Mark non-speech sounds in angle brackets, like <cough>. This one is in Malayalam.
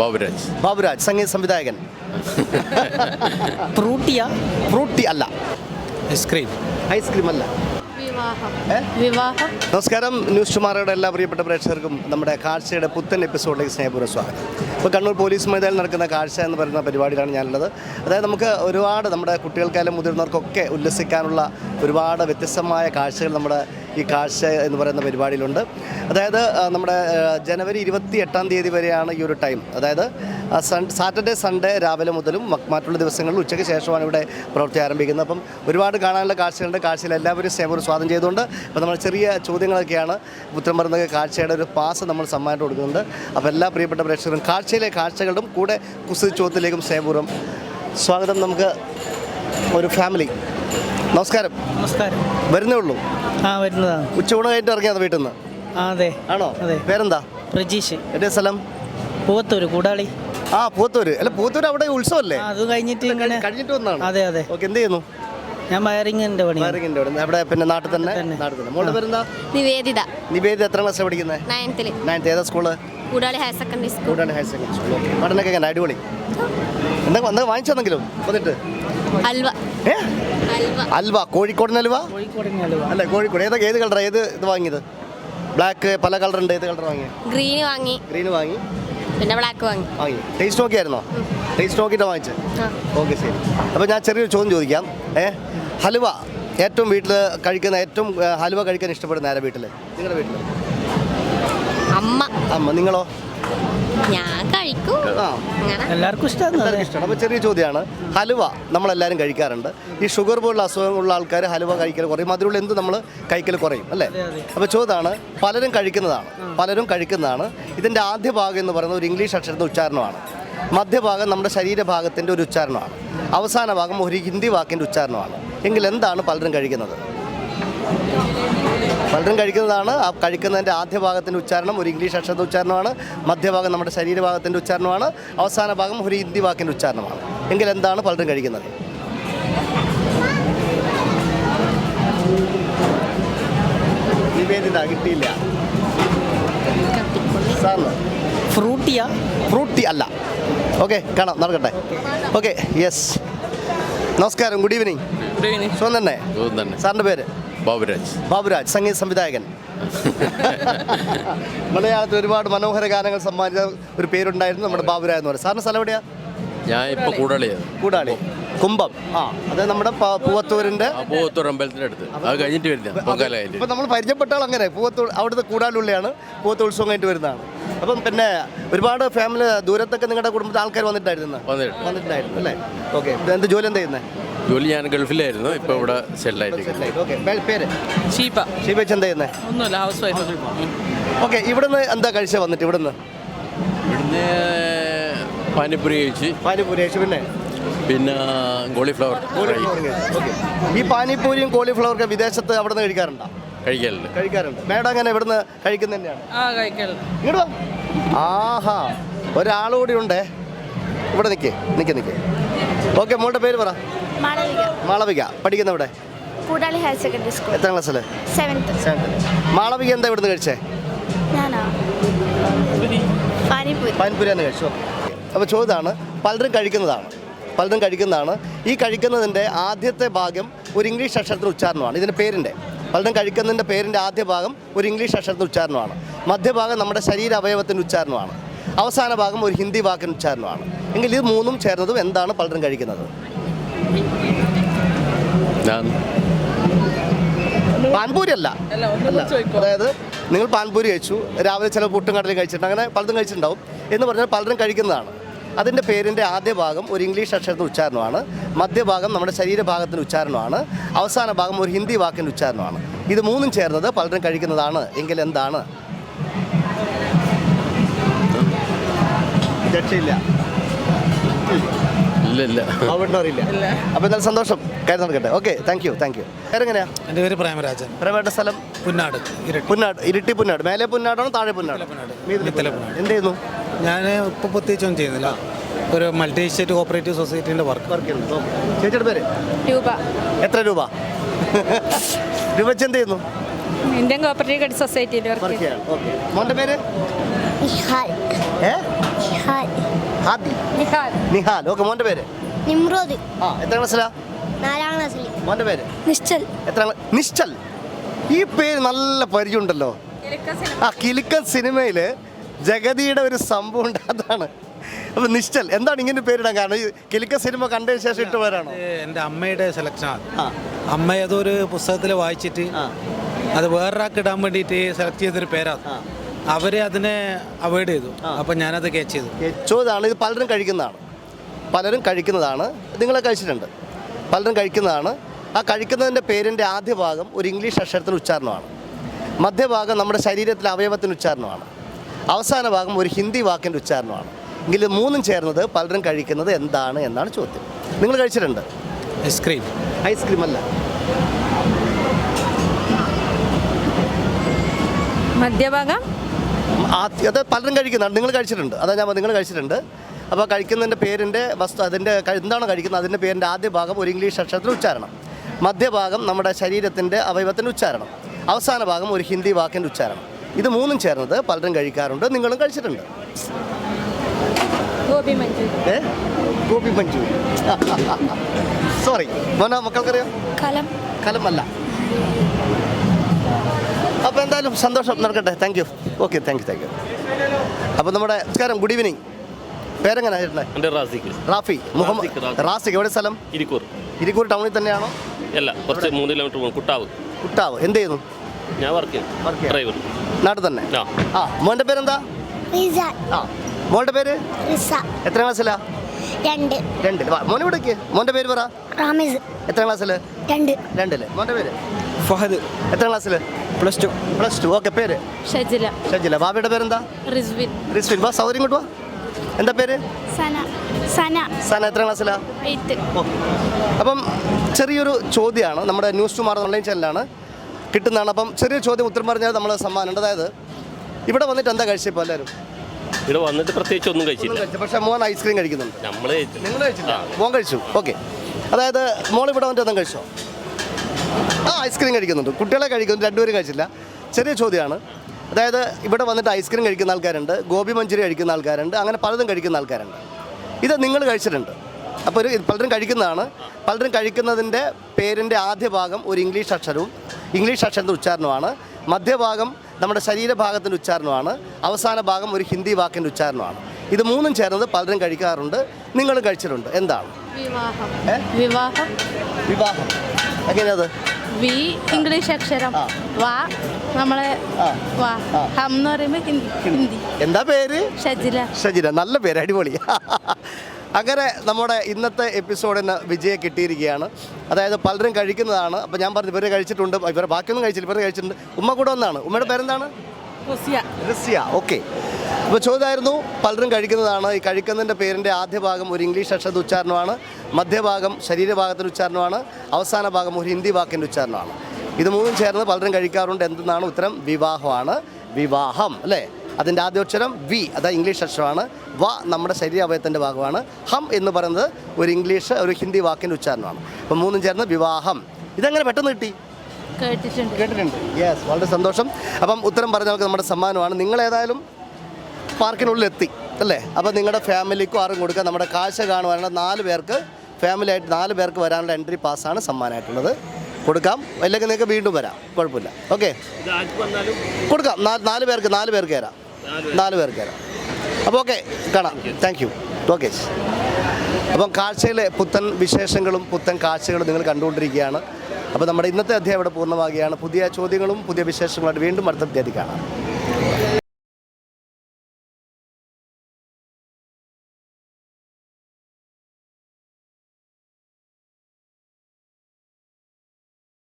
ബാബുരാജ്. ബാബുരാജ് സംഗീത സംവിധായകൻ. ഫ്രൂട്ടിയ? ഫ്രൂട്ടി അല്ല. Ice cream. ഐസ്ക്രീം അല്ല. വിവാഹം. വിവാഹം? നമസ്കാരം ന്യൂസ് ടുമാറയുടെ എല്ലാ പ്രിയപ്പെട്ട പ്രേക്ഷകർക്കും നമ്മുടെ കാഴ്ചയുടെ പുത്തൻ എപ്പിസോഡിലേക്ക് സ്നേഹപൂർവം സ്വാഗതം. ഇപ്പോൾ കണ്ണൂർ പോലീസ് മൈതാനിൽ നടക്കുന്ന കാഴ്ച എന്ന് പറയുന്ന പരിപാടിയിലാണ് ഞാനുള്ളത്. അതായത് നമുക്ക് ഒരുപാട് നമ്മുടെ കുട്ടികൾക്കായാലും മുതിർന്നവർക്കൊക്കെ ഉല്ലസിക്കാനുള്ള ഒരുപാട് വ്യത്യസ്തമായ കാഴ്ചകൾ നമ്മുടെ ഈ കാഴ്ച എന്ന് പറയുന്ന പരിപാടിയിലുണ്ട്. അതായത് നമ്മുടെ ജനുവരി ഇരുപത്തി എട്ടാം തീയതി വരെയാണ് ഈ ഒരു ടൈം. അതായത് സൺ സാറ്റർഡേ സൺഡേ രാവിലെ മുതലും മറ്റുള്ള ദിവസങ്ങളിൽ ഉച്ചയ്ക്ക് ശേഷമാണ് ഇവിടെ പ്രവൃത്തി ആരംഭിക്കുന്നത്. അപ്പം ഒരുപാട് കാണാനുള്ള കാഴ്ചകളുണ്ട്. കാഴ്ചയിൽ എല്ലാവരും സ്നേഹപൂർവം സ്വാഗതം ചെയ്തുകൊണ്ട് അപ്പോൾ നമ്മൾ ചെറിയ ചോദ്യങ്ങളൊക്കെയാണ് ഉത്തരം പറയുന്ന കാഴ്ചയുടെ ഒരു പാസ് നമ്മൾ സമ്മാനം കൊടുക്കുന്നുണ്ട്. അപ്പോൾ എല്ലാ പ്രിയപ്പെട്ട പ്രേക്ഷകരും കാഴ്ചയിലെ കാഴ്ചകളും കൂടെ കുസൃതി ചോദ്യത്തിലേക്കും സ്നേഹപൂർവം സ്വാഗതം. നമുക്ക് ഒരു ഫാമിലി നമസ്കാരം. നമസ്കാരം. വരുന്നേ ഉള്ളൂ. ആ വരുന്നതാണ്. ഉച്ചയൂണ് കഴിഞ്ഞിട്ട് ഇറങ്ങിയത് വീട്ടിൽ നിന്ന് ആ അതെ. ആണോ? അതെ. പേരെന്താ? പ്രജീഷ്. എന്റെ സ്ഥലം? പൂവത്തൂര് കൂടാളി. ആ പൂത്തൂര് അല്ല പൂത്തൂര് അവിടെ ഉത്സവമല്ലേ? ആ അത് കഴിഞ്ഞിട്ട് ഇങ്ങനെ കഴിഞ്ഞിട്ട് വന്നാണ് അതെ അതെ. ഓക്കെ എന്ത് ചെയ്യുന്നു? ഞാൻ വയറിങ്ങിന്റെ പണി വയറിങ്ങിന്റെ അവിടെ അവിടെ പിന്നെ നാട്ടിൽ തന്നെ? തന്നെ. നാട്ടിൽ തന്നെ. മോളുടെ പേരെന്താ? നിവേദിത. നിവേദിത എത്ര ക്ലാസ് പഠിക്കുന്നത് നയൻത്തിൽ നയൻത്ത് ഏതാ school Koodali higher secondary school Koodali higher secondary school okay. പഠനമൊക്കെ എങ്ങനെ? അടിപൊളി. എന്താ വന്ന് വാങ്ങിച്ചെന്നെങ്കിലും വന്നിട്ട്? അൽവ. ഏ? അൽവ. കോഴിക്കോടൻ അൽവ? അല്ല കോഴിക്കോട്. ഏതാ ഏത് കളറാണ് ഏത് ഇത് വാങ്ങിയത്? ബ്ലാക്ക് പല കളർ ഉണ്ട് ഏത് കളർ വാങ്ങിയത്? ഗ്രീൻ വാങ്ങി. ഗ്രീൻ വാങ്ങി. പിന്നെ ബ്ലാക്ക് വാങ്ങി. വാങ്ങി. ടേസ്റ്റ് നോക്കിയായിരുന്നോ ടേസ്റ്റ് നോക്കിയിട്ട് വാങ്ങിച്ചത്. ഓക്കെ ശരി. അപ്പോൾ ഞാൻ ചെറിയൊരു ചോദ്യം ചോദിക്കാം. ഏ? ഹലുവ. ഏറ്റവും വീട്ടിൽ കഴിക്കുന്ന ഏറ്റവും ഹലുവ കഴിക്കാൻ ഇഷ്ടപ്പെടുന്ന ആരാ വീട്ടിൽ നിങ്ങളുടെ വീട്ടിൽ അമ്മ. അമ്മ. നിങ്ങളോ? ഞാൻ കഴിക്കും ആ എല്ലാവർക്കും ഇഷ്ടമാണ് എല്ലാവർക്കും ഇഷ്ടമാണ് അപ്പോൾ ചെറിയ ചോദ്യമാണ്. ഹലുവ നമ്മളെല്ലാവരും കഴിക്കാറുണ്ട്. ഈ ഷുഗർ പോലുള്ള അസുഖങ്ങളുള്ള ആൾക്കാർ ഹലുവ കഴിക്കൽ കുറയും. അതിലുള്ള എന്ത് നമ്മൾ കഴിക്കൽ കുറയും അല്ലേ? അപ്പൊ ചോദാണ് അപ്പോൾ ചോദ്യമാണ് പലരും കഴിക്കുന്നതാണ്. പലരും കഴിക്കുന്നതാണ്. ഇതിന്റെ ആദ്യ ഭാഗം എന്ന് പറയുന്നത് ഒരു ഇംഗ്ലീഷ് അക്ഷരത്തിന്റെ ഉച്ചാരണമാണ്. മധ്യഭാഗം നമ്മുടെ ശരീരഭാഗത്തിന്റെ ഒരു ഉച്ചാരണമാണ്. അവസാന ഭാഗം ഒരു ഹിന്ദി വാക്കിന്റെ ഉച്ചാരണമാണ്. എങ്കിൽ എന്താണ് പലരും കഴിക്കുന്നത്? പലരും കഴിക്കുന്നതാണ്. ആ കഴിക്കുന്നതിന്റെ ആദ്യ ഭാഗത്തിന്റെ ഉച്ചാരണം ഒരു ഇംഗ്ലീഷ് അക്ഷരത്തിന്റെ ഉച്ചാരണമാണ്. മധ്യഭാഗം നമ്മുടെ ശരീരഭാഗത്തിന്റെ ഉച്ചാരണമാണ്. അവസാന ഭാഗം ഒരു ഹിന്ദി വാക്കിന്റെ ഉച്ചാരണമാണ്. എങ്കിൽ എന്താണ് പലരും കഴിക്കുന്നത്? നിവേദിത കിട്ടിയില്ല. സാറിന്? ഫ്രൂട്ടിയാ? ഫ്രൂട്ടി അല്ല. ഓക്കെ കാണാം നടക്കട്ടെ. Okay yes. നമസ്കാരം ഗുഡ് ഈവനിങ്. സുഖം തന്നെ? സുഖം തന്നെ. സാറിന്റെ പേര്? ബാബുരാജ്. ബാബുരാജ് സംഗീത സംവിധായകൻ. <laughs> മലയാളത്തിൽ ഒരുപാട് മനോഹര ഗാനങ്ങൾ സമ്മാനിച്ച ഒരു പേരുണ്ടായിരുന്നു നമ്മുടെ ബാബുരാജ് എന്ന് പറയുന്നത്. സാറിന് സ്ഥലം എവിടെയാ? ഞാൻ ഇപ്പൊ കൂടാളിയാണ് കൂടാളി. കുംഭം. ആ അത് നമ്മുടെ പൂവത്തൂരിന്റെ പൂവത്തൂർ അമ്പലത്തിന്റെ അടുത്ത്. അത് കഴിഞ്ഞിട്ട് വരുന്ന അപ്പൊ ഇപ്പൊ നമ്മൾ പരിചയപ്പെട്ടാൽ ആൾ അങ്ങനെ. പൂവത്തൂർ അവിടുത്തെ കൂടാലുള്ളിയാണ് പൂവത്തൂർ ഉത്സവം കഴിഞ്ഞിട്ട് വരുന്നതാണ്. അപ്പം പിന്നെ ഒരുപാട് ഫാമിലി ദൂരത്തൊക്കെ നിങ്ങളുടെ കുടുംബത്തിൽ ആൾക്കാർ വന്നിട്ടായിരുന്നു വന്നിട്ട് വന്നിട്ടുണ്ടായിരുന്നു അല്ലേ? ഓക്കെ എന്ത് ജോലി എന്താ ചെയ്യുന്നത് ജോലി ഞാൻ ഗൾഫിലായിരുന്നു. ഇപ്പൊ ഇവിടെ സെറ്റിലായിട്ട് ഓക്കെ. പേര്? ഷീപ്പ ഷീബേച്ച് എന്താ ചെയ്യുന്നത് ഒന്നുമില്ല ഹൗസ് വൈഫ് ഓക്കെ ഇവിടുന്ന് എന്താ കഴിച്ച വന്നിട്ട്? ഇവിടുന്ന്? ഇവിടുന്ന് പാനിപ്പുരി കഴിച്ച്. പാനിപ്പൂരി കഴിച്ചു പിന്നെ? പിന്നെ കോളിഫ്ലവർ ഈ പാനിപ്പൂരിയും കോളിഫ്ലവർക്ക് വിദേശത്ത് അവിടെ നിന്ന് കഴിക്കാറുണ്ടോ? കഴിക്കാറുണ്ട്. കഴിക്കാറുണ്ട്. മേഡം അങ്ങനെ ഇവിടുന്ന് കഴിക്കുന്ന തന്നെയാണ്. ആഹാ ഒരാളുകൂടി ഉണ്ടേ. ഇവിടെ നിൽക്കേ നിൽക്കേ നിൽക്കേ ഓക്കെ മോളുടെ പേര് പറ. മാളവിക. മാളവിക. പഠിക്കുന്ന ഇവിടെ കൂടാളി ഹയർ സെക്കൻഡറി സ്കൂൾ. എത്ര ക്ലാസ്സിൽ? സെവൻത്ത്. മാളവിക എന്താ ഇവിടുന്ന് കഴിച്ചേ? ഞാനാ? പാനിപ്പൂരി. കഴിച്ചു. അപ്പോൾ ചോദ്യമാണ് പലരും കഴിക്കുന്നതാണ്. പലരും കഴിക്കുന്നതാണ്. ഈ കഴിക്കുന്നതിന്റെ ആദ്യത്തെ ഭാഗം ഒരു ഇംഗ്ലീഷ് അക്ഷരത്തിന് ഉച്ചാരണമാണ്. ഇതിന്റെ പേരിന്റെ. പലരും കഴിക്കുന്നതിന്റെ പേരിന്റെ ആദ്യ ഭാഗം ഒരു ഇംഗ്ലീഷ് അക്ഷരത്തിന് ഉച്ചാരണമാണ്. മധ്യഭാഗം നമ്മുടെ ശരീര അവയവത്തിന്റെ ഉച്ചാരണമാണ്. അവസാന ഭാഗം ഒരു ഹിന്ദി വാക്കിന്റെ ഉച്ചാരണമാണ്. എങ്കിൽ ഇത് മൂന്നും ചേർന്നതും എന്താണ് പലരും കഴിക്കുന്നത്? ഞാൻ. പാൻപൂരി അല്ല. അല്ല. അതായത് നിങ്ങൾ പാൻപൂരി കഴിച്ചു രാവിലെ ചില പുട്ടും കടലും കഴിച്ചിട്ടുണ്ട് അങ്ങനെ പലതും കഴിച്ചിട്ടുണ്ടാവും. എന്ന് പറഞ്ഞാൽ പലരും കഴിക്കുന്നതാണ്. അതിന്റെ പേരിന്റെ ആദ്യ ഭാഗം ഒരു ഇംഗ്ലീഷ് അക്ഷരത്തിന്റെ ഉച്ചാരണമാണ്. മധ്യഭാഗം നമ്മുടെ ശരീരഭാഗത്തിന്റെ ഉച്ചാരണമാണ്. അവസാന ഭാഗം ഒരു ഹിന്ദി വാക്കിന്റെ ഉച്ചാരണമാണ്. ഇത് മൂന്നും ചേർന്നത് പലരും കഴിക്കുന്നതാണ്. എങ്കിൽ എന്താണ്? രക്ഷയില്ല ഇല്ല അവിടെ അറിയില്ല അപ്പോൾ എന്തായാലും സന്തോഷം. കാര്യം നടക്കട്ടെ. Okay thank you thank you വേറെങ്ങനെയാ എന്റെ പേര് പ്രേമരാജൻ. പ്രേമയുടെ സ്ഥലം? പുന്നാട് ഇരട്ടി. പുന്നാട് ഇരിട്ടി പുന്നാട്. മേലെ പുന്നാടാണോ താഴെ പുന്നാട്. മീതിലെ മിത്തലെ പുന്നാട്. എന്ത് ചെയ്യുന്നു? ഞാൻ ഇപ്പോൾ പ്രത്യേകിച്ചൊന്നും ചെയ്യുന്നില്ല. ഒരു മൾട്ടി സ്റ്റേറ്റ് കോപ്പറേറ്റീവ് സൊസൈറ്റീന്റെ വർക്ക് വർക്ക് ചെയ്യുന്നു. ഓക്കെ. ചേച്ചിയുടെ പേര്? രൂപ. എത്ര രൂപ? രൂപ വെച്ച് എന്ത് ചെയ്യുന്നു? ഇന്ത്യൻ കോപ്പറേറ്റീവ് ക്രെഡിറ്റ് സൊസൈറ്റിയിൽ വർക്ക് ചെയ്യാണ് ഓക്കെ മോന്റെ പേര്? ഇഹാൽ ഹാദി നിഹാൽ. നിഹാൽ. ഓക്കെ മോന്റെ പേര്? നിമ്രോദ്. ആ എത്ര ക്ലാസ്സിലാ? നാലാം ക്ലാസ്സിൽ മോന്റെ പേര്? നിശ്ചൽ. എത്ര നിശ്ചൽ. ഈ പേര് നല്ല പരിചയമുണ്ടല്ലോ. ആ കിലുക്കൻ സിനിമയിൽ ജഗതിയുടെ ഒരു സംഭവം ഉണ്ടാകാണ് അപ്പൊ നിശ്ചൽ എന്താണ് ഇങ്ങനെ പേരിടാൻ കാരണം? ഈ കിലിക്ക സിനിമ കണ്ടതിന് ശേഷം ഇട്ട് പേരാണോ എന്റെ എന്റെ അമ്മയുടെ സെലക്ഷനാണ് ആ. അമ്മ ഏതൊരു പുസ്തകത്തിൽ വായിച്ചിട്ട് അത് വേറൊരാൾക്ക് ഇടാൻ വേണ്ടിയിട്ട് സെലക്ട് ചെയ്തൊരു പേരാണ്. ആ. അവർ അതിനെ അവോയ്ഡ് ചെയ്തു. അപ്പം ഞാനത് കേച്ച് ചെയ്തു. ചോദ്യമാണ് ഇത് പലരും കഴിക്കുന്നതാണ്. പലരും കഴിക്കുന്നതാണ്. നിങ്ങളെ കഴിച്ചിട്ടുണ്ട്. പലരും കഴിക്കുന്നതാണ്. ആ കഴിക്കുന്നതിന്റെ പേരിന്റെ ആദ്യ ഭാഗം ഒരു ഇംഗ്ലീഷ് അക്ഷരത്തിന് ഉച്ചാരണമാണ്. മധ്യഭാഗം നമ്മുടെ ശരീരത്തിലെ അവയവത്തിന് ഉച്ചാരണമാണ്. അവസാന ഭാഗം ഒരു ഹിന്ദി വാക്കിന്റെ ഉച്ചാരണമാണ്. എങ്കിൽ മൂന്നും ചേർന്നത് പലരും കഴിക്കുന്നത് എന്താണ് എന്നാണ് ചോദ്യം. നിങ്ങൾ കഴിച്ചിട്ടുണ്ട്? ഐസ്ക്രീം ഐസ്ക്രീം അല്ല. മധ്യഭാഗം? അത് പലരും കഴിക്കുന്നുണ്ട്. നിങ്ങൾ കഴിച്ചിട്ടുണ്ട്. അതാ ഞാൻ നിങ്ങൾ കഴിച്ചിട്ടുണ്ട്. അപ്പോൾ കഴിക്കുന്നതിന്റെ പേരിന്റെ വസ്തു അതിന്റെ എന്താണ് കഴിക്കുന്നത്? അതിന്റെ പേരിന്റെ ആദ്യ ഭാഗം ഒരു ഇംഗ്ലീഷ് അക്ഷരത്തിൽ ഉച്ചാരണം. മധ്യഭാഗം നമ്മുടെ ശരീരത്തിന്റെ അവയവത്തിന്റെ ഉച്ചാരണം. അവസാന ഭാഗം ഒരു ഹിന്ദി വാക്കിന്റെ ഉച്ചാരണം. ഇത് മൂന്നും ചേർന്നത് പലരും കഴിക്കാറുണ്ട് നിങ്ങളും കഴിച്ചിട്ടുണ്ട്. ഗോപി മഞ്ജു. ഏ? ഗോപി സോറി <laughs> മോന മക്കൾക്കറിയാം? കലം. കലമല്ല അപ്പോൾ എന്തായാലും സന്തോഷം നടക്കട്ടെ. Thank you okay thank you thank you അപ്പോൾ നമ്മുടെ നമസ്കാരം. ഗുഡ് ഈവനിങ് പേരെങ്ങനെ? എന്റെ റാസിക്ക്. റാഫി. മുഹമ്മദ്. റാസിഖ് എവിടെ സ്ഥലം? ഇരിക്കൂർ. ഇരിക്കൂർ ടൗണിൽ തന്നെയാണോ? അല്ല കുറച്ച് മൂന്ന് കിലോമീറ്റർ പോകും കുട്ടാവ്. കുട്ടാവ്. എന്ത് ചെയ്യുന്നു? ഞാൻ വർക്ക് ചെയ്യും ഡ്രൈവർ നാട്ടിൽ തന്നെ? ആ. മോന്റെ പേരെന്താ? ആ മോളുടെ പേര്? എത്ര ക്ലാസ്സിലാ? രണ്ട്. രണ്ടിൽ മോനെ ഇവിടേക്ക് മോന്റെ പേര് പറ. റാമിസ്. എത്ര ക്ലാസ്സിൽ രണ്ട്. രണ്ടിൽ. മോന്റെ പേര്? ഫഹദ്. എത്ര ക്ലാസ്സിൽ plus two. Plus two. Okay പേര്? ഷജില. ഷജില. ബാബയുടെ പേരെന്താ? റിസ്വിൻ. റിസ്വിൻ. വാ സൗകര്യം ഇങ്ങോട്ട് വാ. എന്താ പേര്? സന. സന. സന എത്ര ക്ലാസ്സിലാ? അപ്പം ചെറിയൊരു ചോദ്യമാണ്. നമ്മുടെ ന്യൂസ് ടുമാർ ഓൺലൈൻ ചാനലാണ്. കിട്ടുന്നതാണ്. അപ്പം ചെറിയ ചോദ്യം ഉത്തരം പറഞ്ഞാൽ നമ്മൾ സമ്മാനം ഉണ്ട് അതായത് ഇവിടെ വന്നിട്ട് എന്താ കഴിച്ചത് ഇപ്പോൾ എല്ലാവരും? ഇവിടെ വന്നിട്ട് പ്രത്യേകിച്ച് ഒന്നും കഴിച്ചില്ല. പക്ഷെ പക്ഷേ മോൻ ഐസ്ക്രീം കഴിക്കുന്നുണ്ട്. നമ്മൾ നിങ്ങൾ കഴിച്ചില്ല? മോൻ കഴിച്ചു. ഓക്കെ. അതായത് മോൾ ഇവിടെ വന്നിട്ട് എന്താ കഴിച്ചോ? ആ ഐസ്ക്രീം കഴിക്കുന്നുണ്ട്. കുട്ടികളെ കഴിക്കുന്നു രണ്ടുപേരും കഴിച്ചില്ല. ചെറിയ ചോദ്യമാണ്. അതായത് ഇവിടെ വന്നിട്ട് ഐസ്ക്രീം കഴിക്കുന്ന ആൾക്കാരുണ്ട് ഗോപി മഞ്ചൂരി കഴിക്കുന്ന ആൾക്കാരുണ്ട് അങ്ങനെ പലതും കഴിക്കുന്ന ആൾക്കാരുണ്ട്. ഇത് നിങ്ങൾ കഴിച്ചിട്ടുണ്ട്. അപ്പോൾ ഒരു പലരും കഴിക്കുന്നതാണ്. പലരും കഴിക്കുന്നതിന്റെ പേരിന്റെ ആദ്യ ഭാഗം ഒരു ഇംഗ്ലീഷ് അക്ഷരവും ഇംഗ്ലീഷ് അക്ഷരത്തിന്റെ ഉച്ചാരണമാണ് മധ്യഭാഗം നമ്മുടെ ശരീരഭാഗത്തിന്റെ ഉച്ചാരണമാണ് അവസാന ഭാഗം ഒരു ഹിന്ദി വാക്കിന്റെ ഉച്ചാരണമാണ് ഇത് മൂന്നും ചേർന്നത് പലരും കഴിക്കാറുണ്ട് നിങ്ങളും കഴിച്ചിട്ടുണ്ട്. എന്താണ്? വിവാഹം. വിവാഹം. എങ്ങനെയത്? വി ഇംഗ്ലീഷ് അക്ഷരം. വാ നമ്മളെ വാ. ഹം എന്ന് പറയുമ്പോൾ ഹിന്ദി. ഹിന്ദി. എന്താ പേര്? ഷജില. ഷജില. നല്ല പേര് അടിപൊളി. <laughs> അങ്ങനെ നമ്മുടെ ഇന്നത്തെ എപ്പിസോഡിന് വിജയം കിട്ടിയിരിക്കുകയാണ്. അതായത് പലരും കഴിക്കുന്നതാണ്. അപ്പോൾ ഞാൻ പറഞ്ഞു ഇവരെ കഴിച്ചിട്ടുണ്ട്. ഇവരെ ബാക്കിയൊന്നും കഴിച്ചില്ല. ഇവരെ കഴിച്ചിട്ടുണ്ട്. ഉമ്മ കൂടെ ഒന്നാണ് ഉമ്മയുടെ പേരെന്താണ്? റസിയ. ഓക്കെ. അപ്പോൾ ചോദ്യമായിരുന്നു പലരും കഴിക്കുന്നതാണ്. ഈ കഴിക്കുന്നതിന്റെ പേരിന്റെ ആദ്യ ഭാഗം ഒരു ഇംഗ്ലീഷ് അക്ഷര ഉച്ചാരണമാണ് മധ്യഭാഗം ശരീരഭാഗത്തിന്റെ ഉച്ചാരണമാണ് അവസാന ഭാഗം ഒരു ഹിന്ദി വാക്കിന്റെ ഉച്ചാരണമാണ്. ഇത് മൂന്നും ചേർന്ന് പലരും കഴിക്കാറുണ്ട്. എന്തെന്നാണ് ഉത്തരം? വിവാഹമാണ്. വിവാഹം അല്ലേ? അതിന്റെ ആദ്യോക്ഷരം വി അതായത് ഇംഗ്ലീഷ് അക്ഷരമാണ്. വ നമ്മുടെ ശരീര അവയത്തിന്റെ ഭാഗമാണ്. ഹം എന്ന് പറയുന്നത് ഒരു ഇംഗ്ലീഷ് ഒരു ഹിന്ദി വാക്കിന്റെ ഉച്ചാരണമാണ്. അപ്പം മൂന്നും ചേർന്ന് വിവാഹം. ഇതെങ്ങനെ പെട്ടെന്ന് കിട്ടി? കേട്ടിട്ടുണ്ട്. കേട്ടിട്ടുണ്ട്. യെസ് വളരെ സന്തോഷം. അപ്പം ഉത്തരം പറഞ്ഞവർക്ക് നമ്മുടെ സമ്മാനമാണ്. നിങ്ങൾ ഏതായാലും പാർക്കിനുള്ളിൽ എത്തി അല്ലേ? അപ്പോൾ നിങ്ങളുടെ ഫാമിലിക്കും ആരും കൊടുക്കുക. നമ്മുടെ കാഴ്ച കാണുവാനുള്ള നാല് പേർക്ക് ഫാമിലി ആയിട്ട് നാല് പേർക്ക് വരാനുള്ള എൻട്രി പാസ്സാണ് സമ്മാനമായിട്ടുള്ളത്. കൊടുക്കാം. അല്ലെങ്കിൽ നിങ്ങൾക്ക് വീണ്ടും വരാം. കുഴപ്പമില്ല. ഓക്കെ. കൊടുക്കാം. നാല് പേർക്ക് നാല് പേർക്ക് തരാം നാല് പേർക്ക് തരാം അപ്പോൾ ഓക്കെ. കാണാം. താങ്ക് യു ഓക്കെ അപ്പം കാഴ്ചയിലെ പുത്തൻ വിശേഷങ്ങളും പുത്തൻ കാഴ്ചകളും നിങ്ങൾ കണ്ടുകൊണ്ടിരിക്കുകയാണ്. അപ്പോൾ നമ്മുടെ ഇന്നത്തെ അധ്യായം ഇവിടെ പൂർണമാകുകയാണ് പുതിയ ചോദ്യങ്ങളും പുതിയ വിശേഷങ്ങളുമായിട്ട് വീണ്ടും അടുത്ത അധ്യായത്തിൽ കാണാം.